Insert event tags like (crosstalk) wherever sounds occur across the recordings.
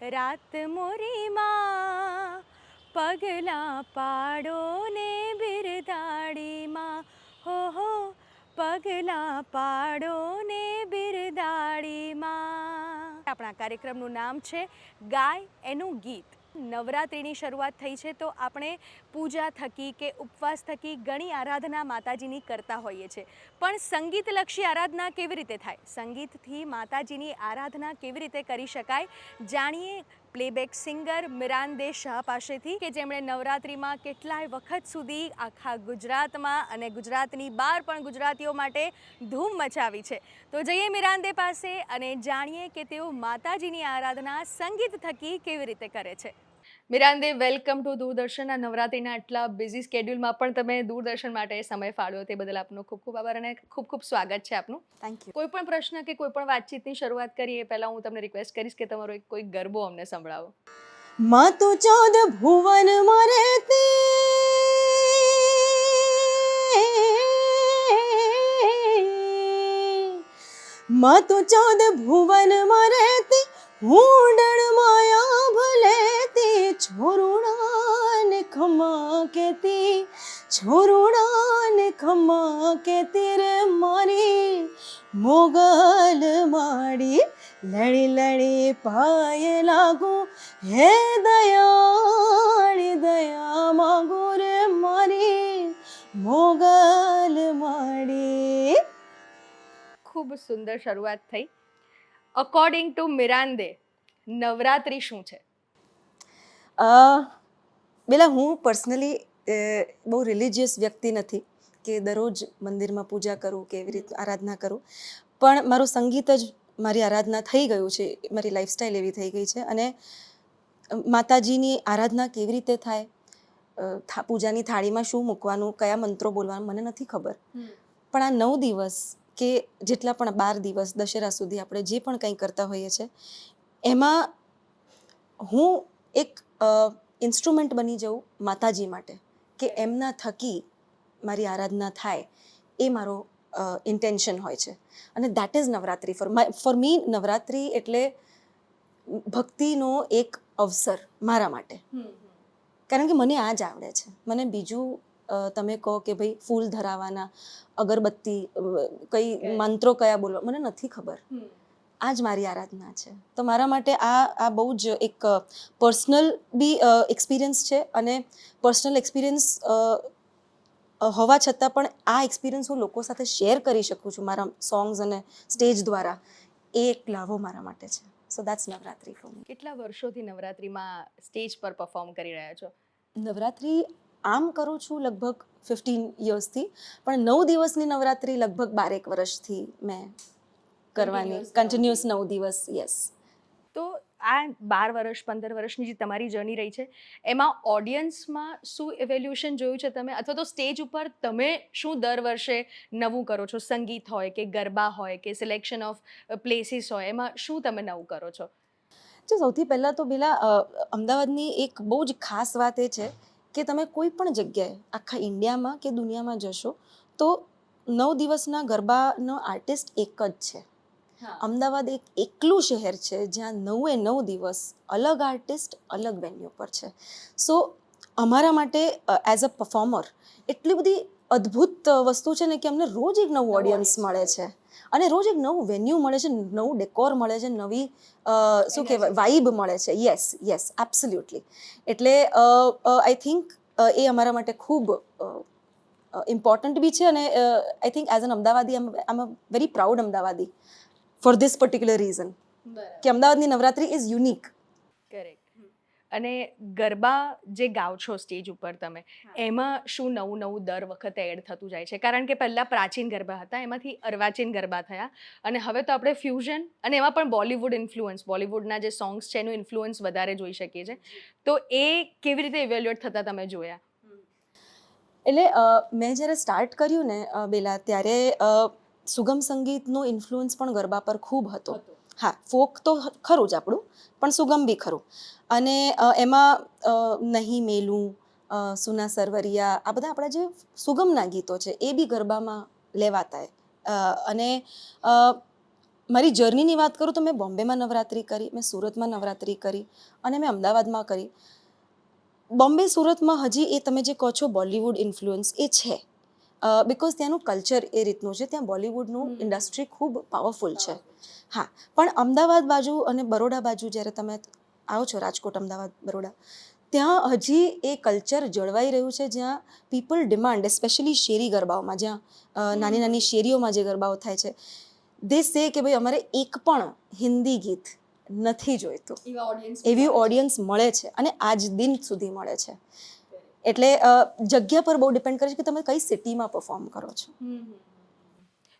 રાત મોરીમાં પગલા પાડો ને બિરદાડીમાં હો હો પગલા પાડો ને બિરદાડીમાં આપણા કાર્યક્રમનું નામ છે ગાય એનું ગીત. નવરાત્રિની શરૂઆત થઈ છે, તો આપણે પૂજા થકી કે ઉપવાસ થકી ઘણી આરાધના માતાજીની કરતા હોઈએ છીએ. પણ સંગીતલક્ષી આરાધના કેવી રીતે થાય? સંગીતથી માતાજીની આરાધના કેવી રીતે કરી શકાય? જાણીએ પ્લેબેક સિંગર મિરાંદે શાહ પાસેથી કે જેમણે નવરાત્રિમાં કેટલાય વખત સુધી આખા ગુજરાતમાં અને ગુજરાતની બહાર પણ ગુજરાતીઓ માટે ધૂમ મચાવી છે. તો જઈએ મિરાંદે પાસે અને જાણીએ કે તેઓ માતાજીની આરાધના સંગીત થકી કેવી રીતે કરે છે. મિરાંદે વેલકમ ટુ દૂરદર્શન. આ નવરાત્રિના આટલા બિઝી સ્કેડ્યુલમાં પણ તમે દૂરદર્શન માટે સમય ફાળવ્યો તે બદલ આપનો ખૂબ ખૂબ આભાર અને ખૂબ ખૂબ સ્વાગત છે આપનું. થેન્ક યુ કોઈ પણ પ્રશ્ન કે કોઈ પણ વાતચીતની શરૂઆત કરીએ પહેલાં હું તમને રિક્વેસ્ટ કરીશ કે તમારો એક કોઈ ગરબો અમને સંભળાવો. માં તો ચૌદ ભુવન મરે માં તો ચૌદ ભુવન મરે હુંડણ માયા છોરુણાને ખમા કેતી રે મારી મોગલ માડી લડી લડી પાય લાગુ. હે દયાળી દયા માગો રે મારી મોગલ માડી. ખૂબ સુંદર શરૂઆત થઈ. અકોર્ડિંગ ટુ મિરાંદે નવરાત્રિ શું છે? બેલા હું પર્સનલી બહુ રિલિજિયસ વ્યક્તિ નથી કે દરરોજ મંદિરમાં પૂજા કરું કે એવી રીતે આરાધના કરું. પણ મારું સંગીત જ મારી આરાધના થઈ ગયું છે મારી લાઈફસ્ટાઈલ એવી થઈ ગઈ છે અને માતાજીની આરાધના કેવી રીતે થાય થા- પૂજાની થાળીમાં શું મૂકવાનું કયા મંત્રો બોલવાનું મને નથી ખબર. પણ આ નવ દિવસ કે જેટલા પણ બાર દિવસ દશેરા સુધી આપણે જે પણ કંઈ કરતા હોઈએ છીએ એમાં હું એક ઇન્સ્ટ્રુમેન્ટ બની જાઉં માતાજી માટે. કે એમના થકી મારી આરાધના થાય એ મારો ઇન્ટેન્શન હોય છે. અને that is Navratri for for me Navratri એટલે ભક્તિનો એક અવસર મારા માટે. કારણ કે મને આ જ આવડે છે. મને બીજું તમે કહો કે ભાઈ ફૂલ ધરાવાના અગરબત્તી કઈ મંત્રો કયા બોલવા મને નથી ખબર. આ જ મારી આરાધના છે. તો મારા માટે આ આ બહુ જ એક પર્સનલ બી એક્સપિરિયન્સ છે અને પર્સનલ એક્સપિરિયન્સ હોવા છતાં પણ આ એક્સપિરિયન્સ હું લોકો સાથે શેર કરી શકું છું મારા સોંગ્સ અને સ્ટેજ દ્વારા. એ એક લાભો મારા માટે છે. So that's Navratri for me કેટલા વર્ષોથી નવરાત્રિમાં સ્ટેજ પર પરફોર્મ કરી રહ્યા છો? નવરાત્રિ આમ કરું છું લગભગ ફિફ્ટીન યર્સથી પણ નવ દિવસની નવરાત્રિ લગભગ બારેક વર્ષથી મેં કરવાની કન્ટિન્યુઅસ નવ દિવસ. યસ તો આ બાર વર્ષ પંદર વર્ષની જે તમારી જર્ની રહી છે એમાં ઓડિયન્સમાં શું ઇવેલ્યુશન જોયું છે તમે? અથવા તો સ્ટેજ ઉપર તમે શું દર વર્ષે નવું કરો છો? સંગીત હોય કે ગરબા હોય કે સિલેક્શન ઓફ પ્લેસીસ હોય એમાં શું તમે નવું કરો છો? જો સૌથી પહેલાં તો પેલા અમદાવાદની એક બહુ જ ખાસ વાત એ છે કે તમે કોઈ પણ જગ્યાએ આખા ઇન્ડિયામાં કે દુનિયામાં જશો તો નવ દિવસના ગરબાનો આર્ટિસ્ટ એક જ છે. અમદાવાદ એક એકલું શહેર છે જ્યાં નવે નવ દિવસ અલગ આર્ટિસ્ટ અલગ વેન્યુ પર છે. સો અમારા માટે એઝ અ પરફોર્મર એટલી બધી અદ્ભુત વસ્તુ છે ને કે અમને રોજ એક નવું ઓડિયન્સ મળે છે. અને રોજ એક નવું વેન્યુ મળે છે નવું ડેકોર મળે છે નવી શું કહેવાય વાઇબ મળે છે. યસ યસ એબ્સોલ્યુટલી એટલે આઈ થિંક એ અમારા માટે ખૂબ ઇમ્પોર્ટન્ટ બી છે અને I think as an Amdavadi am a very proud Amdavadi. For this particular reason કે અમદાવાદની નવરાત્રી ઇઝ યુનિક કરેક્ટ અને ગરબા જે ગાઓ છો સ્ટેજ ઉપર તમે એમાં શું નવું નવું દર વખતે એડ થતું જાય છે? કારણ કે પહેલાં પ્રાચીન ગરબા હતા એમાંથી અર્વાચીન ગરબા થયા. અને હવે તો આપણે ફ્યુઝન અને એમાં પણ બોલિવૂડ ઇન્ફ્લુઅન્સ બોલિવૂડના જે સોંગ્સ છે એનું ઇન્ફ્લુઅન્સ વધારે જોઈ શકીએ છીએ. તો એ કેવી રીતે ઇવેલ્યુએટ થતા તમે જોયા? એટલે મેં જ્યારે સ્ટાર્ટ કર્યું ને બેલા ત્યારે સુગમ સંગીતનો ઇન્ફ્લુઅન્સ પણ ગરબા પર ખૂબ હતો. હા ફોક તો ખરું જ આપણું પણ સુગમ બી ખરું. અને એમાં નહીં મેલું સુના સરવરિયા આ બધા આપણા જે સુગમના ગીતો છે એ બી ગરબામાં લેવાતા અને મારી જર્નીની વાત કરું તો મેં બોમ્બેમાં નવરાત્રિ કરી મેં સુરતમાં નવરાત્રિ કરી અને મેં અમદાવાદમાં કરી. બોમ્બે સુરતમાં હજી એ તમે જે કહો છો બોલિવૂડ ઇન્ફ્લુઅન્સ એ છે. બિકોઝ ત્યાંનું કલ્ચર એ રીતનું છે. ત્યાં બોલિવૂડનું ઇન્ડસ્ટ્રી ખૂબ પાવરફુલ છે. હા પણ અમદાવાદ બાજુ અને બરોડા બાજુ જ્યારે તમે આવો છો રાજકોટ અમદાવાદ બરોડા ત્યાં હજી એ કલ્ચર જળવાઈ રહ્યું છે જ્યાં પીપલ ડિમાન્ડ સ્પેશિયલી શેરી ગરબાઓમાં જ્યાં નાની નાની શેરીઓમાં જે ગરબાઓ થાય છે દે સે કે ભાઈ અમારે એક પણ હિન્દી ગીત નથી જોઈતું. એવી ઓડિયન્સ મળે છે અને આજ દિન સુધી મળે છે. એટલે જગ્યા પર બહુ ડિપેન્ડ કરે છે કે તમે કઈ સિટીમાં પરફોર્મ કરો છો.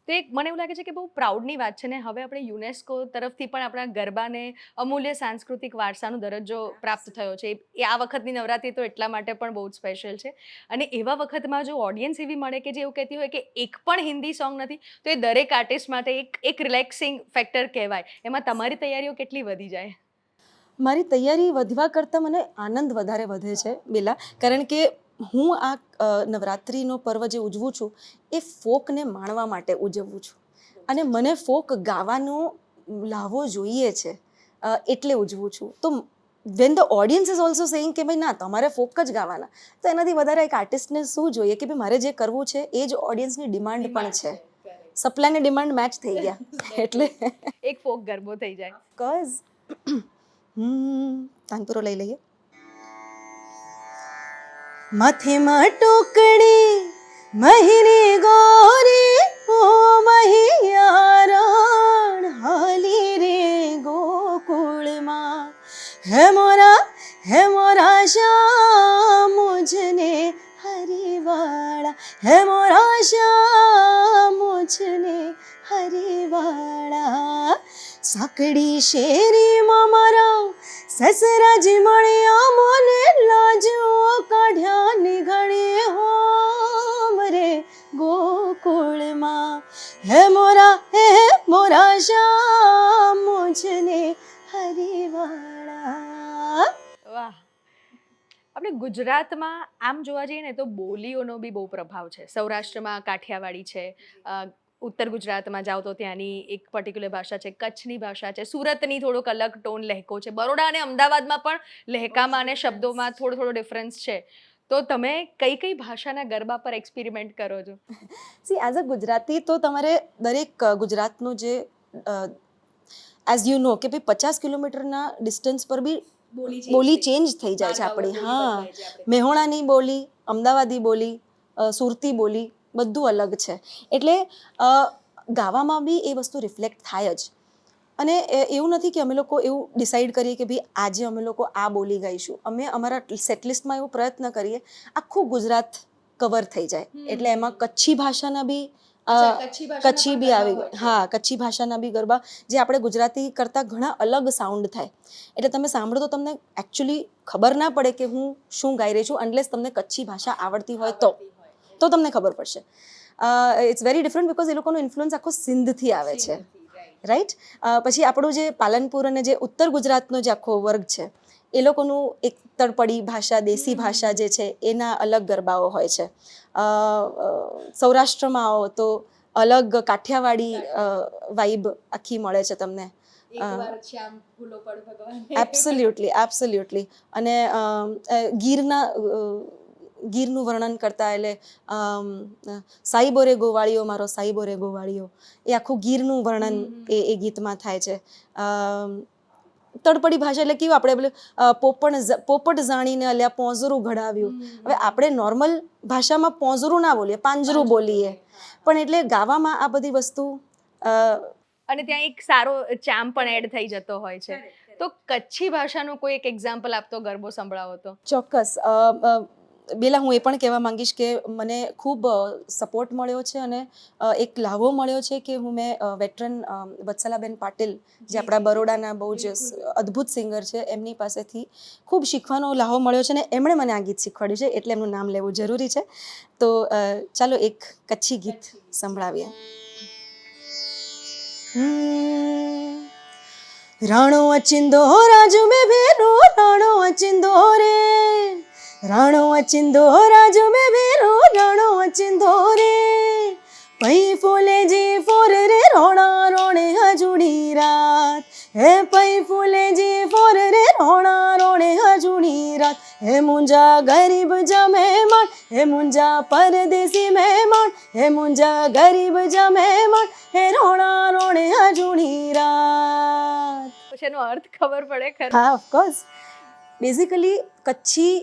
તો એક મને એવું લાગે છે કે બહુ પ્રાઉડની વાત છે ને, હવે આપણે યુનેસ્કો તરફથી પણ આપણા ગરબાને અમૂલ્ય સાંસ્કૃતિક વારસાનો દરજ્જો પ્રાપ્ત થયો છે. એ આ વખતની નવરાત્રિ તો એટલા માટે પણ બહુ જ સ્પેશિયલ છે. અને એવા વખતમાં જો ઓડિયન્સ એવી મળે કે જે એવું કહેતી હોય કે એક પણ હિન્દી સોંગ નથી, તો એ દરેક આર્ટિસ્ટ માટે એક એક રિલેક્સિંગ ફેક્ટર કહેવાય. એમાં તમારી તૈયારીઓ કેટલી વધી જાય? મારી તૈયારી વધવા કરતાં મને આનંદ વધારે વધે છે બેલા. કારણ કે હું આ નવરાત્રિનો પર્વ જે ઉજવું છું એ ફોકને માણવા માટે ઉજવું છું. અને મને ફોક ગાવાનો લાવો જોઈએ છે એટલે ઉજવું છું. તો when the audience is also saying કે ભાઈ ના તમારે ફોક જ ગાવાના. તો એનાથી વધારે એક આર્ટિસ્ટને શું જોઈએ કે ભાઈ મારે જે કરવું છે એ જ ઓડિયન્સની ડિમાન્ડ પણ છે. સપ્લાય ને ડિમાન્ડ મેચ થઈ ગયા. (laughs) એટલે એક ફોક ગરબો થઈ જાય. કઝ તાનપુરો લઈ લઈએ. માથેમાં ટોકડી મહિની ગોરી, ઓ મહિયારણ, હાલી રે ગોકુળમાં. હે મોરા હે મોરા શ્યામ, મુજને હરિવાળા. હે મોરા શ્યામ, મુજને હરિવાળા. સાંકડી શેરીમાં મારા સસરાજી મળ્યા મને લાજો કાઢ્યા નીઘડે હોમ રે ગોકુળમાં. હે મોરા હે મોરા શ્યામ, મુજને હરિવાળા. વાહ. આપણે ગુજરાતમાં આમ જોવા જઈએ ને તો બોલીઓનો બી બહુ પ્રભાવ છે. સૌરાષ્ટ્રમાં કાઠિયાવાડી છે ઉત્તર ગુજરાતમાં જાઓ તો ત્યાંની એક પર્ટિક્યુલર ભાષા છે કચ્છની ભાષા છે સુરતની થોડોક અલગ ટોન લહેકો છે. બરોડા અને અમદાવાદમાં પણ લહેકામાં અને શબ્દોમાં થોડો થોડો ડિફરન્સ છે. તો તમે કઈ કઈ ભાષાના ગરબા પર એક્સપેરિમેન્ટ કરો છો? સી એઝ અ ગુજરાતી તો તમારે દરેક ગુજરાતનું જે એઝ યુ નો કે ભાઈ પચાસ કિલોમીટરના ડિસ્ટન્સ પર બી બોલી ચેન્જ થઈ જાય છે આપણી. હા. મેહોણાની બોલી અમદાવાદી બોલી સુરતી બોલી બધું અલગ છે. એટલે ગાવામાં બી એ વસ્તુ રિફ્લેક્ટ થાય જ. અને એવું નથી કે અમે લોકો એવું ડિસાઈડ કરીએ કે ભાઈ આજે અમે લોકો આ બોલી ગાઈશું. અમે અમારા સેટલિસ્ટમાં એવો પ્રયત્ન કરીએ આખું ગુજરાત કવર થઈ જાય. એટલે એમાં કચ્છી ભાષાના બી કચ્છી બી આવી હા કચ્છી ભાષાના બી ગરબા જે આપણે ગુજરાતી કરતાં ઘણા અલગ સાઉન્ડ થાય. એટલે તમે સાંભળો તો તમને એકચ્યુઅલી ખબર ના પડે કે હું શું ગાઈ રહી છું અનલેસ તમને કચ્છી ભાષા આવડતી હોય તો. તો તમને ખબર પડશે. ઇટ્સ વેરી ડિફરન્ટ બિકોઝ એ લોકોનો ઇન્ફ્લુઅન્સ આખો સિંધથી આવે છે. રાઈટ પછી આપણું જે પાલનપુર અને જે ઉત્તર ગુજરાતનો જે આખો વર્ગ છે એ લોકોનું એક તળપડી ભાષા દેશી ભાષા જે છે એના અલગ ગરબાઓ હોય છે. સૌરાષ્ટ્રમાં આવો તો અલગ કાઠિયાવાડી વાઇબ આખી મળે છે તમને. એબ્સોલ્યુટલી એબ્સોલ્યુટલી અને ગીરના ગીરનું વર્ણન કરતા એટલે સાઈબો રે ગોવાળીઓ મારો સાઈબો રે ગોવાળીઓ. એ આખું ગીરનું વર્ણન એ એ ગીતમાં થાય છે. અમ, તળપડી ભાષા એટલે કેવું? આપણે પેલું પોપણ પોપટ જાણીને અલ્યા પોંઝરું ઘડાવ્યું. હવે આપણે નોર્મલ ભાષામાં પોંઝરું ના બોલીએ પાંજરું બોલીએ. પણ એટલે ગાવામાં આ બધી વસ્તુ અને ત્યાં એક સારો ચામ પણ એડ થઈ જતો હોય છે. તો કચ્છી ભાષાનું કોઈ એક એક્ઝામ્પલ આપતો ગરબો સંભળાવો તો ચોક્કસ બેલા હું એ પણ કહેવા માંગીશ કે મને ખૂબ સપોર્ટ મળ્યો છે અને એક લાભો મળ્યો છે કે હું મેં વેટરન વત્સલાબેન પાટીલ જે આપણા બરોડાના બહુ જ અદ્ભુત સિંગર છે એમની પાસેથી ખૂબ શીખવાનો લાહો મળ્યો છે અને એમણે મને આ ગીત શીખવાડ્યું છે એટલે એમનું નામ લેવું જરૂરી છે. તો ચાલો એક કચ્છી ગીત સંભળાવીએ. રાણો અચિંદો રાજુ મેં ભેરો રાણો અચિંદો રે. રાણો અચિંદો રાજુ મે વીરો રાણો અચિંદો રે પૈ ફૂલે જી ફોર રે રોણા રોણે હજુડી રાત. હે પૈ ફૂલે જી ફોર રે રોણા રોણે હજુડી રાત. હે મુંજા ગરીબ જા મહેમાન હે મુંજા પરદેશી મહેમાન હે મુંજા ગરીબ જા મહેમાન હે રોણા રોણે હજુડી રાત. એનો અર્થ ખબર પડે ખરા. હા ઓફકોર્સ બેઝિકલી કચ્છી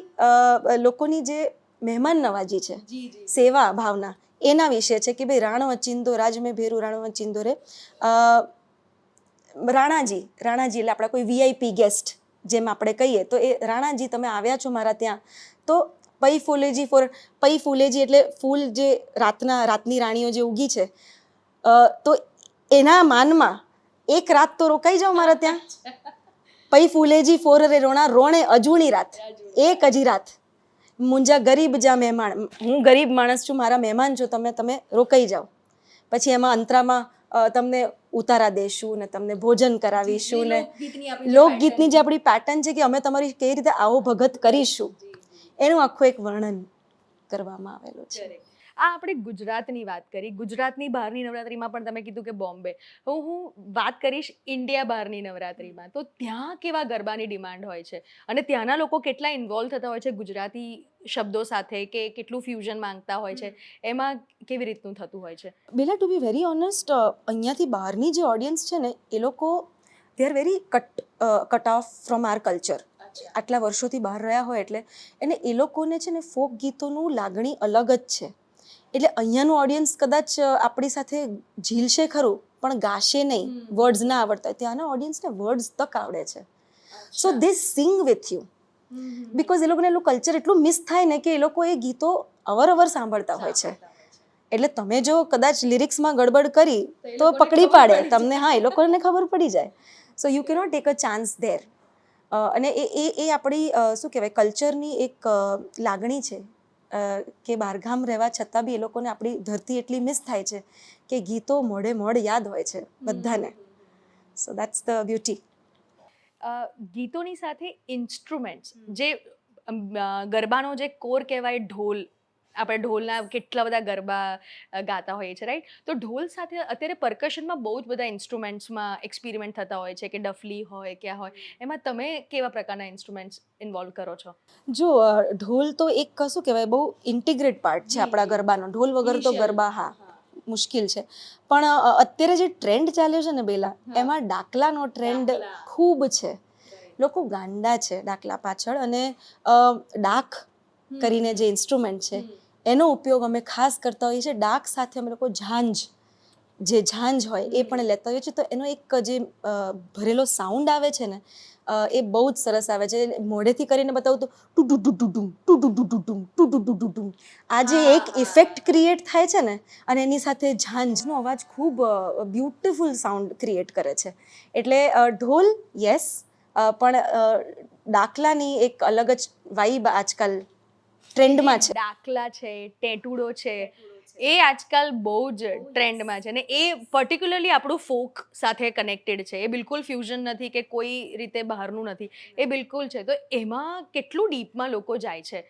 લોકોની જે મહેમાન નવાજી છે સેવા ભાવના એના વિશે છે કે ભાઈ રાણો વચિંદો રાજ મેં ભેરું રાણો વચિંદો રે. રાણાજી રાણાજી એટલે આપણા કોઈ વીઆઈપી ગેસ્ટ જેમ આપણે કહીએ તો એ રાણાજી તમે આવ્યા છો મારા ત્યાં તો પૈ ફૂલેજી ફોર પૈ ફૂલેજી એટલે ફૂલ જે રાતના રાતની રાણીઓ જે ઉગી છે તો એના માનમાં એક રાત તો રોકાઈ જાઓ મારા ત્યાં? પઈ ફૂલેજી ફોર રે રોણા રોણે અજૂણી રાત. એક હજી રાત. મુંજા ગરીબ જા મહેમાન. હું ગરીબ માણસ છું મારા મહેમાન છો તમે તમે રોકાઈ જાઓ. પછી એમાં અંતરામાં તમને ઉતારા દેશું ને તમને ભોજન કરાવીશું ને લોકગીતની જે આપણી પેટર્ન છે કે અમે તમારી કેવી રીતે આવો ભગત કરીશું. એનું આખું એક વર્ણન કરવામાં આવેલું છે. આ આપણે ગુજરાતની વાત કરી. ગુજરાતની બહારની નવરાત્રીમાં પણ તમે કીધું કે બોમ્બે. હું હું વાત કરીશ ઇન્ડિયા બહારની નવરાત્રીમાં. તો ત્યાં કેવા ગરબાની ડિમાન્ડ હોય છે? અને ત્યાંના લોકો કેટલા ઇન્વોલ્વ થતા હોય છે ગુજરાતી શબ્દો સાથે કે કેટલું ફ્યુઝન માંગતા હોય છે? એમાં કેવી રીતનું થતું હોય છે? બેલા ટુ બી વેરી ઓનેસ્ટ અહીંયાથી બહારની જે ઓડિયન્સ છે ને એ લોકો they are very cut cut off from our culture આટલા વર્ષોથી બહાર રહ્યા હોય એટલે. એને એ લોકોને છે ને ફોક ગીતોનું લાગણી અલગ જ છે. એટલે અહીંયાનું ઓડિયન્સ કદાચ આપણી સાથે ઝીલશે ખરું પણ ગાશે નહીં. વર્ડ્સ ના આવડતા હોય. ત્યાંના ઓડિયન્સને વર્ડ્સ તક આવડે છે. So they sing with you because એ લોકોને એટલું કલ્ચર એટલું મિસ થાય ને કે એ લોકો એ ગીતો અવરઅવર સાંભળતા હોય છે. એટલે તમે જો કદાચ લિરિક્સમાં ગડબડ કરી તો પકડી પાડે. તમને હા એ લોકોને ખબર પડી જાય. So you cannot take a chance there અને એ એ એ આપણી શું કહેવાય કલ્ચરની એક લાગણી છે. કે બહારગામ રહેવા છતાં બી એ લોકોને આપણી ધરતી એટલી મિસ થાય છે કે ગીતો મોઢે મોઢ યાદ હોય છે બધાને. સો દેટ્સ ધ બ્યુટી ગીતોની સાથે ઇન્સ્ટ્રુમેન્ટ્સ જે ગરબાનો જે કોર કહેવાય ઢોલ આપણે ઢોલના કેટલા બધા ગરબા ગાતા હોઈએ છીએ રાઈટ તો ઢોલ સાથે અત્યારે પરકશનમાં બહુ જ બધા ઇન્સ્ટ્રુમેન્ટ્સમાં એક્સપેરિમેન્ટ થતા હોય છે કે ડફલી હોય ક્યાં હોય. એમાં તમે કેવા પ્રકારના ઇન્સ્ટ્રુમેન્ટ્સ ઇન્વોલ્વ કરો છો? જો ઢોલ તો એક કશું કહેવાય બહુ ઇન્ટિગ્રેટ પાર્ટ છે આપણા ગરબાનો. ઢોલ વગર તો ગરબા હા મુશ્કેલ છે. પણ અત્યારે જે ટ્રેન્ડ ચાલ્યો છે ને બેલા એમાં ડાકલાનો ટ્રેન્ડ ખૂબ છે. લોકો ગાંડા છે ડાકલા પાછળ અને ડાક કરીને જે ઇન્સ્ટ્રુમેન્ટ છે એનો ઉપયોગ અમે ખાસ કરતા હોઈએ છીએ. ડાક સાથે અમે લોકો ઝાંઝ જે ઝાંઝ હોય એ પણ લેતા હોઈએ છીએ. તો એનો એક જે ભરેલો સાઉન્ડ આવે છે ને એ બહુ જ સરસ આવે છે. મોઢેથી કરીને બતાવું તો ટુ ટુ ટુ ટુ ટુ ટુ ટુ ટુ ટુ ટુ ટુ ટુ ટુ. આ જે એક ઇફેક્ટ ક્રિએટ થાય છે ને અને એની સાથે ઝાંઝનો અવાજ ખૂબ બ્યુટિફુલ સાઉન્ડ ક્રિએટ કરે છે. એટલે ઢોલ યસ પણ ડાકલાની એક અલગ જ વાઇબ આજકાલ ટ્રેન્ડમાં છે. ડાકલા છે ટેટુડો છે એ આજકાલ બહુ જ ટ્રેન્ડમાં છે. અને એ પર્ટિક્યુલરલી આપણું ફોક સાથે કનેક્ટેડ છે. એ બિલકુલ ફ્યુઝન નથી કે કોઈ રીતે બહારનું નથી. એ બિલકુલ છે. તો એમાં કેટલું ડીપમાં લોકો જાય છે?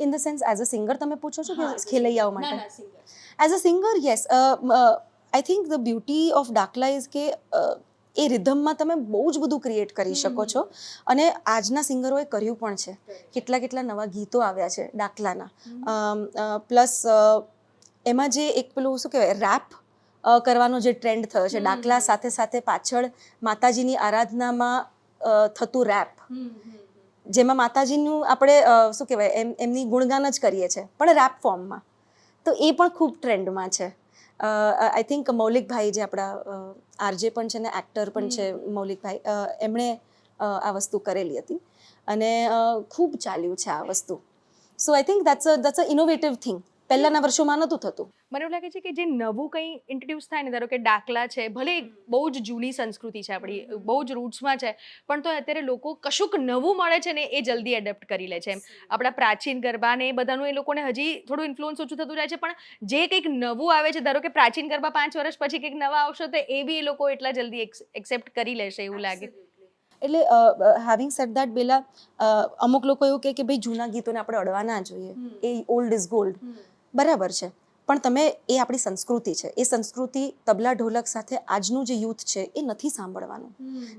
In the sense as a singer તમે પૂછો છો કે ખેલૈયાઓ માટે? As a singer yes I think the beauty of Dakla is કે એ રિધમમાં તમે બહુ જ બધું ક્રિએટ કરી શકો છો. અને આજના સિંગરોએ કર્યું પણ છે. કેટલા કેટલા નવા ગીતો આવ્યા છે ડાકલાના. પ્લસ એમાં જે એક પેલું શું કહેવાય રેપ કરવાનો જે ટ્રેન્ડ થયો છે. ડાકલા સાથે સાથે પાછળ માતાજીની આરાધનામાં થતું રેપ જેમાં માતાજીનું આપણે શું કહેવાય એમ એમની ગુણગાન જ કરીએ છીએ પણ રેપ ફોર્મમાં તો એ પણ ખૂબ ટ્રેન્ડમાં છે. આઈ થિંક મૌલિકભાઈ જે આપણા આરજે પણ છે ને એક્ટર પણ છે મૌલિકભાઈ એમણે આ વસ્તુ કરેલી હતી. અને ખૂબ ચાલ્યું છે આ વસ્તુ. So I think that's a that's a innovative thing પહેલાંના વર્ષોમાં નહોતું થતું. મને એવું લાગે છે કે જે નવું કંઈ ઇન્ટ્રોડ્યુસ થાય ને ધારો કે ડાકલા છે ભલે બહુ જ જૂની સંસ્કૃતિ છે આપણી બહુ જ રૂટ્સમાં છે પણ તો અત્યારે લોકો કશુંક નવું મળે છે ને એ જલ્દી એડેપ્ટ કરી લે છે એમ. આપણા પ્રાચીન ગરબા ને એ બધાનું એ લોકોને હજી થોડું ઇન્ફ્લુઅન્સ ઓછું થતું જાય છે પણ જે કંઈક નવું આવે છે ધારો કે પ્રાચીન ગરબા પાંચ વર્ષ પછી કંઈક નવા આવશે તો એ બી એ લોકો એટલા જલ્દી એક્સેપ્ટ કરી લેશે એવું લાગે. એટલે હેવિંગ સેટ દેટ બેલા અમુક લોકો એવું કહે કે ભાઈ જૂના ગીતોને આપણે અડવા ના જોઈએ. એ ઓલ્ડ ઇઝ ગોલ્ડ બરાબર છે. પણ તમે એ આપણી સંસ્કૃતિ છે. એ સંસ્કૃતિ તબલા ઢોલક સાથે આજનું જે યુથ છે એ નથી સાંભળવાનું.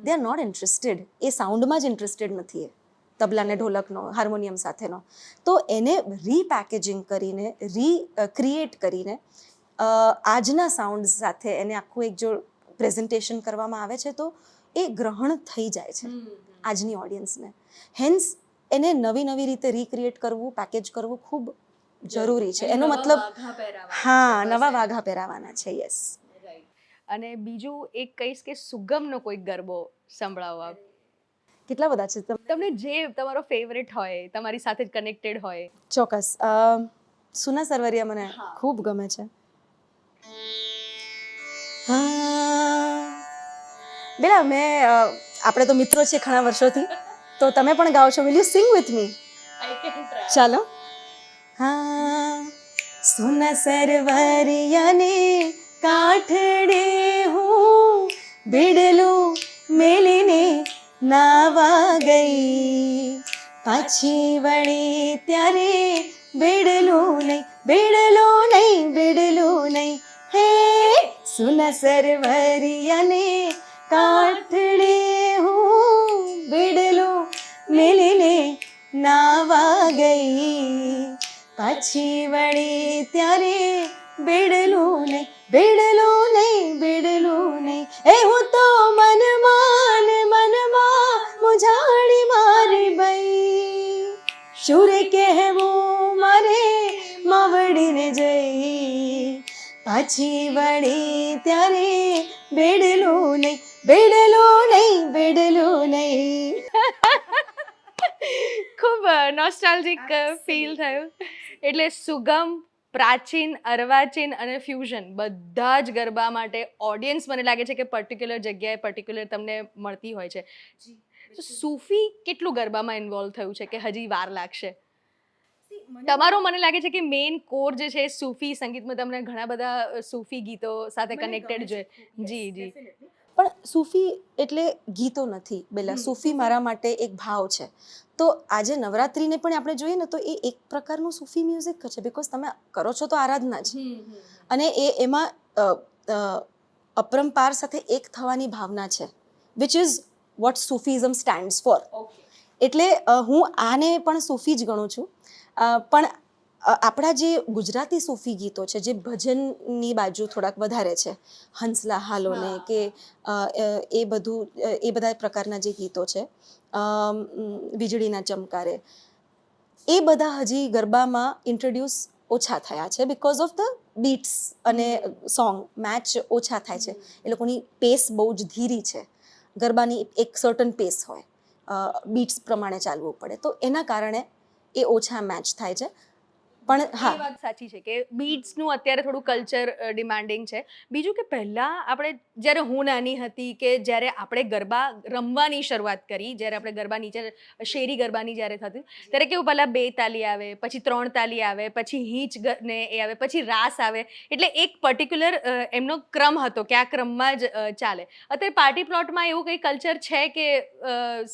દે આર નોટ ઇન્ટરેસ્ટેડ એ સાઉન્ડમાં જ ઇન્ટરેસ્ટેડ નથી એ તબલા ને ઢોલકનો હાર્મોનિયમ સાથેનો. તો એને રીપેકેજિંગ કરીને રી ક્રિએટ કરીને આજના સાઉન્ડ સાથે એને આખું એક જો પ્રેઝન્ટેશન કરવામાં આવે છે તો એ ગ્રહણ થઈ જાય છે આજની ઓડિયન્સને હેન્સ એને નવી નવી રીતે રીક્રિએટ કરવું પેકેજ કરવું ખૂબ જરૂરી છે. એનો મતલબ હા નવા વાઘા પહેરાવાના છે યસ અને બીજું એક કહીશ કે સુગમનો કોઈ ગરબો સંભળાવો આપ. કેટલા બધા છે? તમને જે તમારો ફેવરેટ હોય તમારી સાથે કનેક્ટેડ હોય. ચોક્કસ. સુના સરવરિયા મને ખૂબ ગમે છે. હા. બેલા મેં આપણે તો મિત્રો છીએ ઘણા વર્ષોથી. તો તમે પણ ગાઓ છો. Will you sing with me ચાલો. હા સુના સરવરિયાને કાઠડે હું બીડલું મેલીને નાવા ગઈ પાછી વળી ત્યારે બીડલું નહીં બીડલું નહીં બીડલું નહીં હે સુના સરવરિયાને કાઠડે હું બીડલું મેલીને નાવા ગઈ પાછી વળી ત્યારે બેડલું નહીં બેડલું નહીં બેડલું નહીં. એ હું તો મનમાં મનમાં મુજાડી મારી બઈ શુરે કહેવું મારે માવડીને જઈ. પાછી વળી ત્યારે બેડલું નહીં બેડલું નહીં બેડલું નહીં. (laughs) ખૂબ નોસ્ટાલ્જિક ફીલ થયું. એટલે સુગમ પ્રાચીન અર્વાચીન અને ફ્યુઝન બધા જ ગરબા માટે ઓડિયન્સ મને લાગે છે કે પર્ટિક્યુલર જગ્યાએ પર્ટિક્યુલર તમને મળતી હોય છે. તો સૂફી કેટલું ગરબામાં ઇન્વોલ્વ થયું છે કે હજી વાર લાગશે? તમારો મને લાગે છે કે મેઇન કોર જે છે સૂફી સંગીતમાં તમને ઘણા બધા સૂફી ગીતો સાથે કનેક્ટેડ છે જી જી પણ સૂફી એટલે ગીતો નથી. બેલા સૂફી મારા માટે એક ભાવ છે. તો આજે નવરાત્રિને પણ આપણે જોઈએ ને તો એ એક પ્રકારનું સૂફી મ્યુઝિક છે. બિકોઝ તમે કરો છો તો આરાધના જ. અને એ એમાં અપરંપાર સાથે એક થવાની ભાવના છે. Which is what Sufism stands for એટલે હું આને પણ સૂફી જ ગણું છું. પણ આપણા જે ગુજરાતી સૂફી ગીતો છે જે ભજનની બાજુ થોડાક વધારે છે હંસલા હાલોને કે એ બધું એ બધા પ્રકારના જે ગીતો છે વીજળીના ચમકારે એ બધા હજી ગરબામાં ઇન્ટ્રોડ્યુસ ઓછા થયા છે બિકોઝ ઓફ ધ બીટ્સ અને સોંગ મેચ ઓછા થાય છે. એ લોકોની પેસ બહુ જ ધીરી છે. ગરબાની એક સર્ટન પેસ હોય. બીટ્સ પ્રમાણે ચાલવું પડે. તો એના કારણે એ ઓછા મેચ થાય છે. પણ હા. વાત સાચી છે કે બીટ્સનું અત્યારે થોડું કલ્ચર ડિમાન્ડિંગ છે. બીજું કે પહેલાં આપણે જ્યારે હું નાની હતી કે જ્યારે આપણે ગરબા રમવાની શરૂઆત કરી જ્યારે આપણે ગરબા નીચે શેરી ગરબાની જ્યારે થતી ત્યારે કેવું પહેલાં બે તાલી આવે પછી ત્રણ તાલી આવે પછી હિંચ ને એ આવે પછી રાસ આવે. એટલે એક પર્ટિક્યુલર એમનો ક્રમ હતો કે આ ક્રમમાં જ ચાલે. અત્યારે પાર્ટી પ્લોટમાં એવું કંઈ કલ્ચર છે કે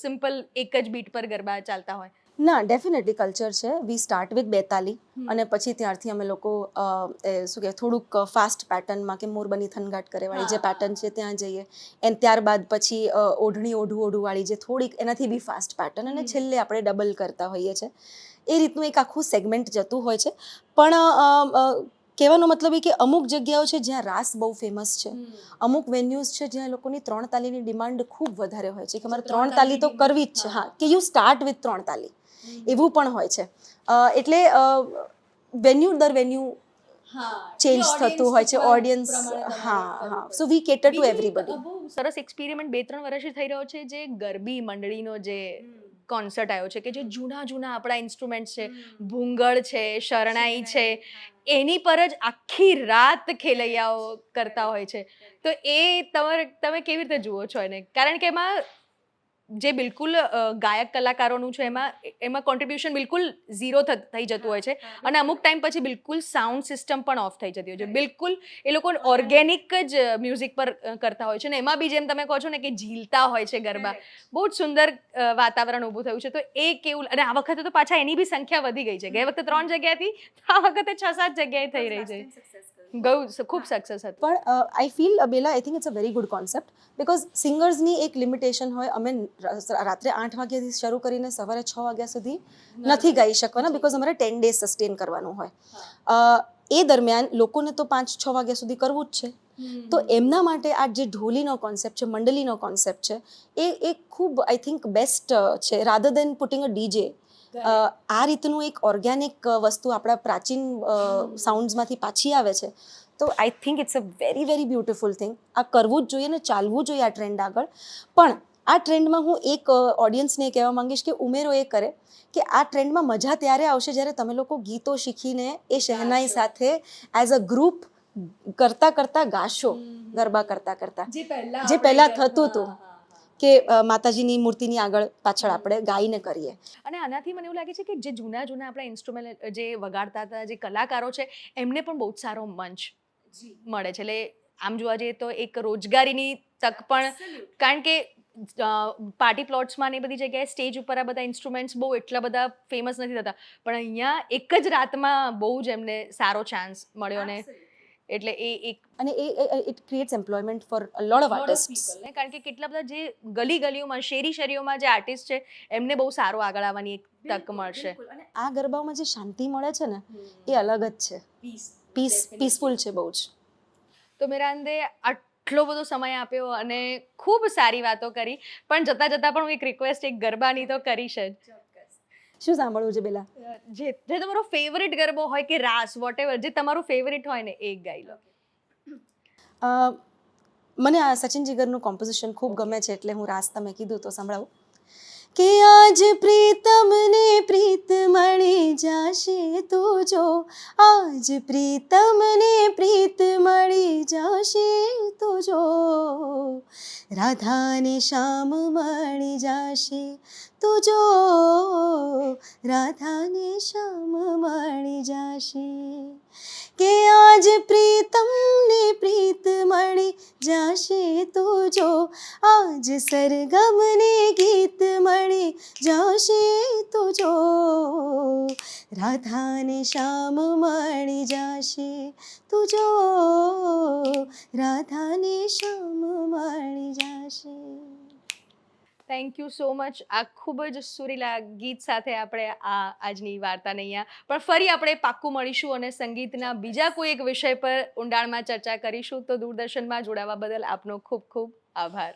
સિમ્પલ એક જ બીટ પર ગરબા ચાલતા હોય? ના ડેફિનેટલી કલ્ચર છે. વી સ્ટાર્ટ વિથ બેતાલી અને પછી ત્યારથી અમે લોકો શું કહેવાય થોડુંક ફાસ્ટ પેટર્નમાં કે મોરબની થનગાટ કરેવાળી જે પેટર્ન છે ત્યાં જઈએ. એન ત્યારબાદ પછી ઓઢણી ઓઢું ઓઢું વાળી જે થોડીક એનાથી બી ફાસ્ટ પેટર્ન અને છેલ્લે આપણે ડબલ કરતા હોઈએ છીએ એ રીતનું એક આખું સેગમેન્ટ જતું હોય છે. પણ કહેવાનો મતલબ એ કે અમુક જગ્યાઓ છે જ્યાં રાસ બહુ ફેમસ છે. અમુક વેન્યુઝ છે જ્યાં લોકોની ત્રણ તાલીની ડિમાન્ડ ખૂબ વધારે હોય છે. કે અમારે ત્રણ તાલી તો કરવી જ છે. હા. કે યુ સ્ટાર્ટ વિથ ત્રણ તાલી. એવું પણ હોય છે. એટલે વેન્યુ દર વેન્યુ ચેન્જ થતું હોય છે ઓડિયન્સ હા હા. So we cater to everybody સરસ એક્સપેરિમેન્ટ બે ત્રણ વર્ષથી થઈ રહ્યો છે જે ગરબી મંડળીનો જે કોન્સર્ટ આવ્યો છે કે જે જૂના જૂના આપણા ઇન્સ્ટ્રુમેન્ટ છે ભૂંગળ છે શરણાઈ છે એની પર જ આખી રાત ખેલૈયાઓ કરતા હોય છે. તો એ તમારે તમે કેવી રીતે જુઓ છો એને? કારણ કે એમાં જે બિલકુલ ગાયક કલાકારોનું છે એમાં એમાં કોન્ટ્રીબ્યુશન બિલકુલ ઝીરો થઈ જતું હોય છે. અને અમુક ટાઈમ પછી બિલકુલ સાઉન્ડ સિસ્ટમ પણ ઓફ થઈ જતી હોય છે. બિલકુલ એ લોકો ઓર્ગેનિક જ મ્યુઝિક પર કરતા હોય છે. ને એમાં બી જેમ તમે કહો છો ને કે ઝીલતા હોય છે ગરબા. બહુ જ સુંદર વાતાવરણ ઊભું થયું છે. તો એ કેવું અને આ વખતે તો પાછા એની બી સંખ્યા વધી ગઈ છે. ગઈ વખતે ત્રણ જગ્યાએથી આ વખતે છ સાત જગ્યાએ થઈ રહી છે. ગયું ખૂબ સક્સેસ હતું. પણ I feel અબેલા I think it's a very good concept because સિંગર્સની એક લિમિટેશન હોય અમે રાત્રે આઠ વાગ્યાથી શરૂ કરીને સવારે છ વાગ્યા સુધી નથી ગાઈ શકવાના બિકોઝ અમારે ટેન ડેઝ સસ્ટેન કરવાનું હોય. એ દરમિયાન લોકોને તો પાંચ છ વાગ્યા સુધી કરવું જ છે. તો એમના માટે આ જે ઢોલીનો કોન્સેપ્ટ છે મંડલીનો કોન્સેપ્ટ છે એ એ ખૂબ આઈ થિંક બેસ્ટ છે. Rather than putting a DJ આ રીતનું એક ઓર્ગેનિક વસ્તુ આપણા પ્રાચીન સાઉન્ડ્સમાંથી પાછી આવે છે. તો I think it's a very very beautiful thing આ કરવું જ જોઈએ ને ચાલવું જોઈએ આ ટ્રેન્ડ આગળ. પણ આ ટ્રેન્ડમાં હું એક ઓડિયન્સને કહેવા માંગીશ કે ઉમેરો એ કરે કે આ ટ્રેન્ડમાં મજા ત્યારે આવશે જ્યારે તમે લોકો ગીતો શીખીને એ શહેનાઈ સાથે એઝ અ ગ્રુપ કરતા કરતા ગાશો. ગરબા કરતા કરતા. જે પહેલા થતું હતું. કે માતાજીની મૂર્તિની આગળ પાછળ આપણે ગાઈને કરીએ. અને આનાથી મને એવું લાગે છે કે જે જૂના જૂના આપણા ઇન્સ્ટ્રુમેન્ટ જે વગાડતા હતા જે કલાકારો છે એમને પણ બહુ જ સારો મંચ મળે છે. એટલે આમ જોવા જઈએ તો એક રોજગારીની તક પણ કારણ કે પાર્ટી પ્લોટ્સમાં ને એ બધી જગ્યાએ સ્ટેજ ઉપર આ બધા ઇન્સ્ટ્રુમેન્ટ્સ બહુ એટલા બધા ફેમસ નથી થતા. પણ અહીંયા એક જ રાતમાં બહુ જ એમને સારો ચાન્સ મળ્યો ને એટલે એ એક અને એ it creates employment for a lot of artist કારણ કે કેટલા બધા જે ગલી ગલીઓમાં શેરી શેરીઓમાં જે આર્ટિસ્ટ છે એમને બહુ સારું આગળ આવવાની એક તક મળશે. અને આ ગરબામાં જે શાંતિ મળે છે ને એ અલગ જ છે. પીસ પીસફુલ છે બહુ જ. તો મિરાંદે આટલો બધો સમય આપ્યો અને ખૂબ સારી વાતો કરી. પણ જતાં જતાં પણ હું એક રિક્વેસ્ટ એક ગરબાની તો કરીશ જ શું સાંભળવું છે પેલા? જે જે તમારો ફેવરિટ ગરબો હોય કે રાસ વોટ જે તમારું ફેવરિટ હોય ને એ ગાઈ લો. મને આ સચિન જીગરનું કોમ્પોઝિશન ખૂબ ગમે છે એટલે હું રાસ તમે કીધું તો સંભળાવું. કે આજ પ્રીતમને પ્રીત મળી જાશે તો જો આજ પ્રીતમને પ્રીત મળી જાશે તો જો. રાધાને શ્યામ મળી જાશે તો જો રાધાને શ્યામ મળી જાશે. કે આજ પ્રીતમને પ્રીત મળી જાશે તુજો આજ સરગમને ગીત મળી જાશે તુજો રાધાને શ્યામ મળી જાશે. તુજો રાધાને શ્યામ મળી જાશે. થેન્ક યુ સો મચ આ ખૂબ જ સુરીલા ગીત સાથે આપણે આ આજની વાર્તાને અહીંયા પણ ફરી આપણે પાક્કું મળીશું અને સંગીતના બીજા કોઈ એક વિષય પર ઊંડાણમાં ચર્ચા કરીશું. તો દૂરદર્શનમાં જોડાવા બદલ આપનો ખૂબ ખૂબ આભાર.